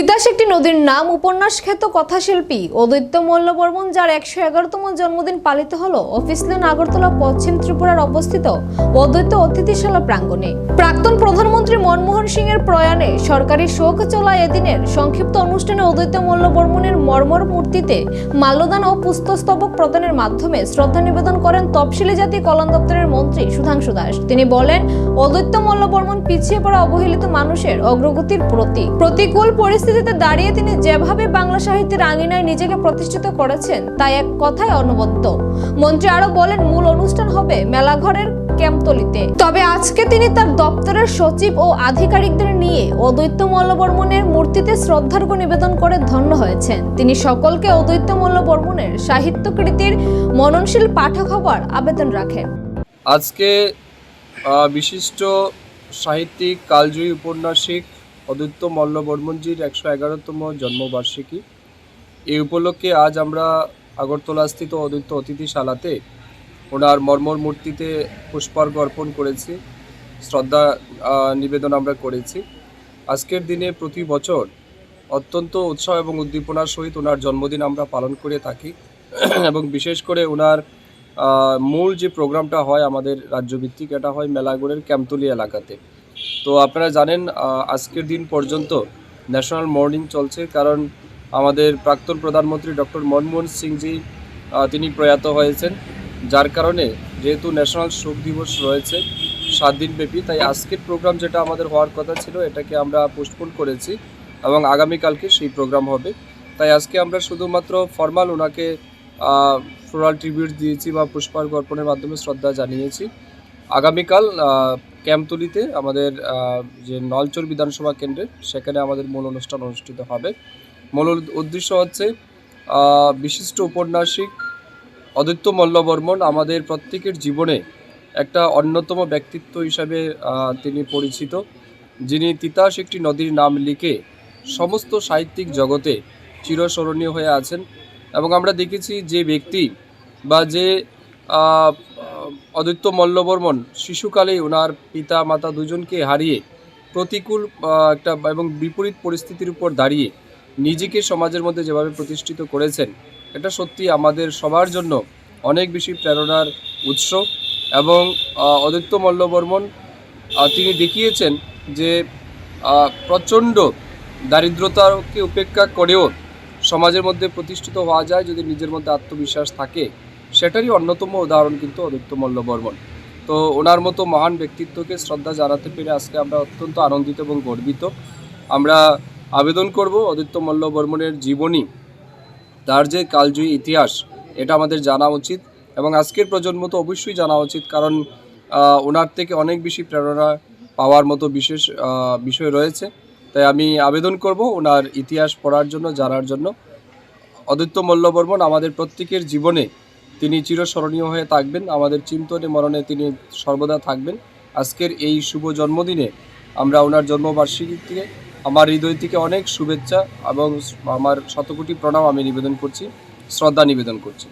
তিতাস একটি নদীর নাম উপন্যাস খ্যাত কথাশিল্পী অদ্বৈত মল্লবর্মন, যার একশো এগারোতম জন্মদিন পালিত হলো অফিস লেন আগরতলা, পশ্চিম ত্রিপুরার অবস্থিত অদ্বৈত অতিথিশালা প্রাঙ্গণে। প্রাক্তন প্রধানমন্ত্রী মনমোহন সিং এর প্রয়াণে সরকারি শোক চলা এদিনের সংক্ষিপ্ত অনুষ্ঠানে অদ্বৈত মল্লবর্মনের মর্মর মূর্তিতে মাল্যদান ও পুষ্পস্তবক প্রদানের মাধ্যমে শ্রদ্ধা নিবেদন করেন তফসিলি জাতি কল্যাণ দপ্তরের মন্ত্রী সুধাংশু দাস। তিনি বলেন, অদ্বৈত মল্লবর্মন পিছিয়ে পড়া অবহেলিত মানুষের অগ্রগতির প্রতীক। প্রতিকূল পরিস্থিতিতে দাঁড়িয়ে তিনি যেভাবে বাংলা সাহিত্যের আঙিনায় নিজেকে প্রতিষ্ঠিত করেছেন তা এক কথায় অনবদ্য। মন্ত্রী আরও বলেন, মূল অনুষ্ঠান হবে মেলাঘরের ক্যাম্পতলিতে। তবে আজকে তিনি তার দপ্তরের সচিব ও আধিকারিকদের নিয়ে অদ্বৈত মল্লবর্মনের মূর্তিতে শ্রদ্ধার্ঘ্য নিবেদন করে ধন্য হয়েছেন। তিনি সকলকে অদ্বৈত মল্লবর্মনের সাহিত্যকৃতির মননশীল পাঠক হওয়ার আবেদন রাখেন। আজকে বিশিষ্ট সাহিত্যিক, কালজয়ী উপন্যাসিক অদ্বৈত মল্ল বর্মনজির একশো এগারোতম জন্মবার্ষিকী। এই উপলক্ষে আজ আমরা আগরতলাস্থিত অদ্বৈত অতিথিশালাতে ওনার মর্মর মূর্তিতে পুষ্পার্ঘ অর্পণ করেছি, শ্রদ্ধা নিবেদন আমরা করেছি। আজকের দিনে প্রতি বছর অত্যন্ত উৎসাহ এবং উদ্দীপনার সহিত ওনার জন্মদিন আমরা পালন করে থাকি এবং বিশেষ করে ওনার মূল যে প্রোগ্রামটা হয় আমাদের রাজ্যভিত্তিক, এটা হয় মেলাগড়ের ক্যাম্পতলি এলাকাতে। তো আপনারা জানেন আজকের দিন পর্যন্ত ন্যাশনাল মর্নিং চলছে। কারণ আমাদের প্রাক্তন প্রধানমন্ত্রী ডক্টর মনমোহন সিংজি তিনি প্রয়াত হয়েছেন। যার কারণে যেহেতু ন্যাশনাল শোক দিবস রয়েছে, সাত দিনব্যাপী তাই আজকের প্রোগ্রাম যেটা আমাদের হওয়ার কথা ছিল, এটাকে আমরা পোস্টপোন করেছি এবং আগামীকালকে সেই প্রোগ্রাম হবে। তাই আজকে আমরা শুধুমাত্র ফর্মাল ওনাকে ফ্লোরাল ট্রিবিউট দিয়েছি বা পুষ্পার্ঘ অর্পণের মাধ্যমে শ্রদ্ধা জানিয়েছি। আগামীকাল ক্যাম্পতলিতে আমাদের যে নলচর বিধানসভা কেন্দ্রে, সেখানে আমাদের মূল অনুষ্ঠান অনুষ্ঠিত হবে। মূল উদ্দেশ্য হচ্ছে বিশিষ্ট উপন্যাসিক অদিত্য মল্লবর্মন আমাদের প্রত্যেকের জীবনে একটা অন্যতম ব্যক্তিত্ব হিসাবে তিনি পরিচিত। যিনি তিতাস একটি নদীর নাম লিখে সমস্ত সাহিত্যিক জগতে চিরস্মরণীয় হয়ে আছেন। এবং আমরা দেখেছি যে ব্যক্তি বা যে অদিত্য মল্লবর্মন শিশুকালেই ওনার পিতা, মাতা দুজনকে হারিয়ে প্রতিকূল একটা এবং বিপরীত পরিস্থিতির উপর দাঁড়িয়ে নিজেকে সমাজের মধ্যে যেভাবে প্রতিষ্ঠিত করেছেন, এটা সত্যি আমাদের সবার জন্য অনেক বেশি প্রেরণার উৎস এবং অদিত্য মল্লবর্মন তিনি দেখিয়েছেন যে প্রচণ্ড দারিদ্রতাকে উপেক্ষা করেও সমাজের মধ্যে প্রতিষ্ঠিত হওয়া যায় যদি নিজের মধ্যে আত্মবিশ্বাস থাকে। সেটারই অন্যতম উদাহরণ কিন্তু অদিত্য মল্লবর্মন। তো ওনার মতো মহান ব্যক্তিত্বকে শ্রদ্ধা জানাতে পেরে আজকে আমরা অত্যন্ত আনন্দিত এবং গর্বিত। আমরা আবেদন করব অদিত্য মল্লবর্মনের জীবনী, তার যে কালজয়ী ইতিহাস, এটা আমাদের জানা উচিত এবং আজকের প্রজন্ম তো অবশ্যই জানা উচিত কারণ ওনার থেকে অনেক বেশি প্রেরণা পাওয়ার মতো বিশেষ বিষয় রয়েছে। তাই আমি আবেদন করব ওনার ইতিহাস পড়ার জন্য, জানার জন্য। অদিত্য মল্লবর্মন আমাদের প্রত্যেকের জীবনে তিনি চিরস্মরণীয় হয়ে থাকবেন। আমাদের চিন্তনে মরণে তিনি সর্বদা থাকবেন। আজকের এই শুভ জন্মদিনে আমরা ওনার জন্মবার্ষিকীর থেকে আমার হৃদয় থেকে অনেক শুভেচ্ছা এবং আমার শতকোটি প্রণাম আমি নিবেদন করছি, শ্রদ্ধা নিবেদন করছি।